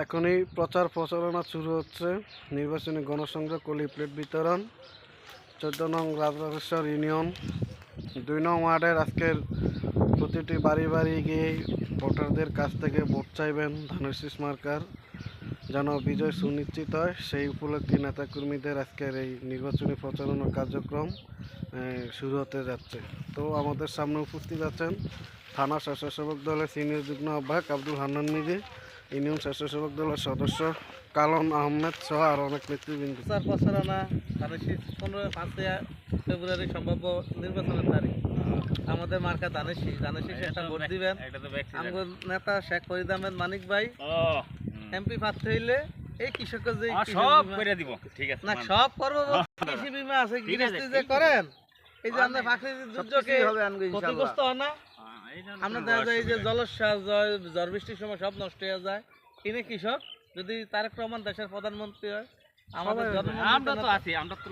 এখনই প্রচার প্রচারণা শুরু হচ্ছে। নির্বাচনী গণসংযোগ ও লিফলেট বিতরণ, চোদ্দ নং রাজরাজেশ্বর ইউনিয়ন, দুই নং ওয়ার্ডের আজকের প্রতিটি বাড়ি বাড়ি গিয়ে ভোটারদের কাছ থেকে ভোট চাইবেন ধানের শীষ মার্কার। যেন বিজয় সুনিশ্চিত হয়, সেই উপলক্ষে নেতাকর্মীদের আজকের এই নির্বাচনী প্রচারণা কার্যক্রম শুরু হতে যাচ্ছে। তো আমাদের সামনে উপস্থিত আছেন থানা স্বেচ্ছাসেবক দলের সিনিয়র যুগ্ম আহ্বায়ক আব্দুল হান্নান মিজি ইউনিয়ন স্বেচ্ছাসেবক দলের সদস্য কালন আহমেদ সহ আর অনেক নেতৃবৃন্দ। প্রচার প্রচারণা শীত পনেরো পাঁচই ফেব্রুয়ারি সম্ভাব্য নির্বাচনের তারিখ। আমাদের মার্কা ধানের শীষে একটা ভোট দিবেন। আমাদের নেতা শেখ ফরিদ আহমেদ মানিক ভাই। এমপি প্রার্থী হইলে এই কৃষকের যে সব করে দিব। ঠিক আছে না সব করব কৃষি বিমা আছে গৃহস্থী যে করেন এই যে আমরা প্রাকৃতিক দুর্যোগে ক্ষতিগ্রস্ত হয় না। আমরা দেখা যায় এই যে জলস্বাস ঝড় ঝড় বৃষ্টির সময় সব নষ্ট হয়ে যায়। এনে কৃষক যদি তারেক রহমান দেশের প্রধানমন্ত্রী হয় আমাদের আমরা তো আছি আমরা তো